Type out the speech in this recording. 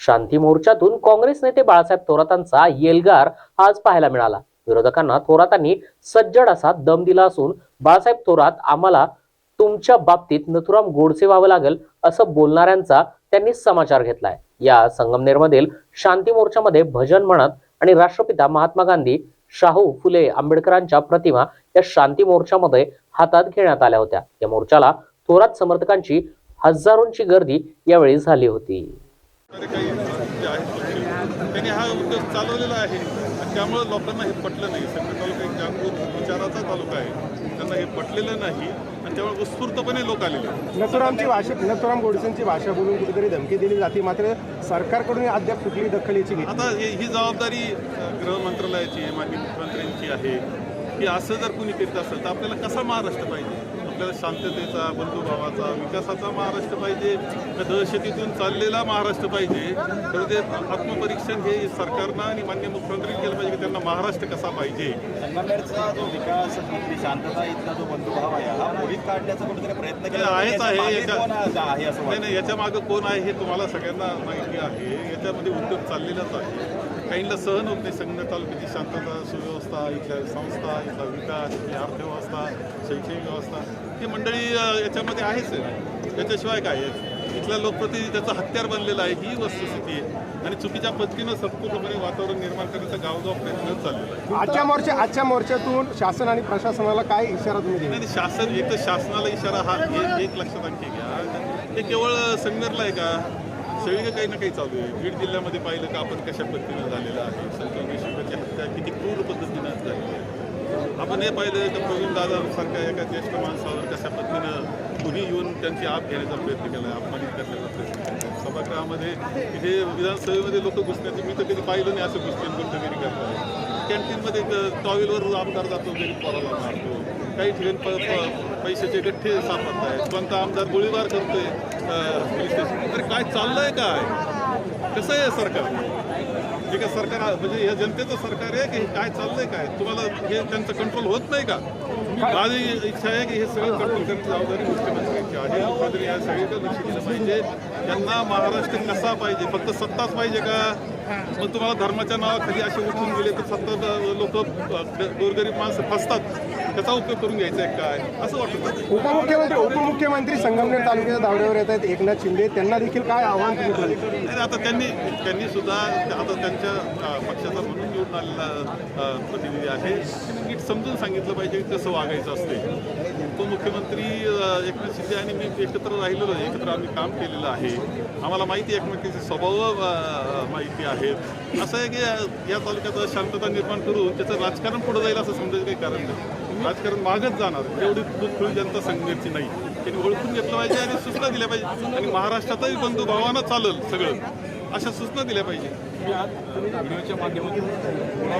शांती मोर्चातून काँग्रेस नेते बाळासाहेब थोरातांचा येलगार आज पाहायला मिळाला. विरोधकांना थोरातांनी सज्जड असा दम दिला असून बाळासाहेब थोरात आम्हाला तुमच्या बाबतीत नथुराम गोडसे व्हावं लागेल असं बोलणाऱ्यांचा त्यांनी समाचार घेतलाय. या संगमनेरमधील शांती मोर्चामध्ये भजन म्हणत आणि राष्ट्रपिता महात्मा गांधी शाहू फुले आंबेडकरांच्या प्रतिमा या शांती मोर्चामध्ये हातात घेण्यात आल्या होत्या. या मोर्चाला थोरात समर्थकांची हजारोंची गर्दी यावेळी झाली होती. काही त्यांनी हा उद्योग चालवलेला आहे. आणि त्यामुळे लोकांना हे पटलं नाही. सगळं तालुका एक जागृत विचाराचा तालुका आहे. त्यांना हे पटलेलं नाही. आणि त्यामुळे उत्स्फूर्तपणे लोक आलेले आहेत. नथुरामची भाषा नथुराम गोडसेंची भाषा बोलून कुठेतरी धमकी दिली जाते. मात्र सरकारकडून अद्याप कुठली दखल याची घेतली आता हे- जबाबदारी अ, गृह मंत्रालयाची आहे माननीय मुख्यमंत्र्यांची आहे. की असं जर कुणी करीत असेल तर आपल्याला कसा महाराष्ट्र पाहिजे? आपल्याला शांततेचा बंधुभावाचा विकासाचा महाराष्ट्र पाहिजे का दहशतीतून चाललेला महाराष्ट्र पाहिजे तर ते आत्मपरीक्षण हे सरकारनं आणि मान्य मुख्यमंत्र्यांनी केलं पाहिजे की त्यांना महाराष्ट्र कसा पाहिजे. संगमनेरचा जो विकास शांतता इथला जो बंधुभाव आहे हा मोडीत काढण्याचा कुठेतरी प्रयत्न केला आहेच आहे नाही नाही याच्या मागं कोण आहे हे तुम्हाला सगळ्यांना माहिती आहे. याच्यामध्ये उद्योग चाललेलाच आहे. काहींना सहन होत नाही संगणक तालुक्याची शांतता सुव्यवस्था इथल्या संस्था इथला विकास इथली अर्थव्यवस्था शैक्षणिक व्यवस्था ही मंडळी याच्यामध्ये आहेच आहे. त्याच्याशिवाय काय आहे? इथल्या लोकप्रतिनिधी त्याचं हत्यार बनलेला आहे ही वस्तुस्थिती आहे. आणि चुकीच्या पद्धतीनं संपूर्णपणे वातावरण निर्माण करण्याचा गावगाव प्रयत्न चाललेला आहे. आजच्या मोर्चा आजच्या मोर्चातून शासन आणि प्रशासनाला काय इशारा तुम्ही नाही शासन एक तर शासनाला इशारा हा एक लक्षात आणखी घ्या. हे केवळ संगमेरला आहे का? सगळीकडे काही ना काही चालू आहे. बीड जिल्ह्यामध्ये पाहिलं का आपण कशा पद्धतीनं झालेलं आहे? संत हत्या किती क्रूर पद्धतीनं झालेली आहे? आपण हे पाहिलं तर प्रवीण दादा सारख्या एका ज्येष्ठ माणसावर कशा पद्धतीनं कुणी येऊन त्यांची आप घेण्याचा प्रयत्न केला आहे? अपमानित करण्याचा प्रयत्न केला सभागृहामध्ये इथे विधानसभेमध्ये लोक घुसण्याचे मी तर कधी पाहिलं नाही असं घुसण्यात गुंतगिरी करतात कॅन्टीनमध्ये टॉवेलवर आमदार जातो गरीब पोराला मारतो. काही ठिकाणी पैशाचे गठ्ठे सापडत आहेत. कोणता आमदार गोळीबार करतोय पोलीस स्टेशन अरे काय चाललंय काय? कसं आहे सरकार? हे काय सरकार म्हणजे या जनतेचं सरकार आहे की काय चाललंय काय? तुम्हाला हे त्यांचं कंट्रोल होत नाही का? माझी इच्छा आहे की हे सगळं कंट्रोल करण्याची जबाबदारी मुख्यमंत्र्यांची आहे. मुख्यमंत्री या सगळीकडे लक्ष दिलं पाहिजे. त्यांना महाराष्ट्र कसा पाहिजे? फक्त सत्ताच पाहिजे का? मग तुम्हाला धर्माच्या नावाखाली असे उठून गेले तर सत्ता लोक गोरगरीब माणसं फसतात. त्याचा उपयोग करून घ्यायचा आहे काय? असं वाटतं. उपमुख्यमंत्री उपमुख्यमंत्री संगमनेर तालुक्याच्या दौऱ्यावर येत आहेत. एकनाथ शिंदे त्यांना देखील काय आव्हान तुम्ही नाही आता त्यांनी त्यांनी सुद्धा आता त्यांच्या पक्षाचा म्हणून निवडून आलेला प्रतिनिधी आहे. नीट समजून सांगितलं पाहिजे कसं वागायचं असते. उपमुख्यमंत्री अ, एकनाथ शिंदे आणि मी एकत्र राहिलेलो आहे एकत्र आम्ही काम केलेलं आहे. आम्हाला माहिती आहे एकमेकीचे स्वभाव माहिती आहेत. असं आहे की या तालुक्यात शांतता निर्माण करून त्याचं राजकारण पुढे जाईल असं समजायचं काही कारण नाही. राजकारण मागत जाणार. एवढी दुधखुळी जनता संघटनेची नाही. त्यांनी ओळखून घेतलं पाहिजे आणि सूचना दिल्या पाहिजे. आणि महाराष्ट्रातही बंधुभावानं चालेल सगळं. अशा सूचना दिल्या पाहिजे.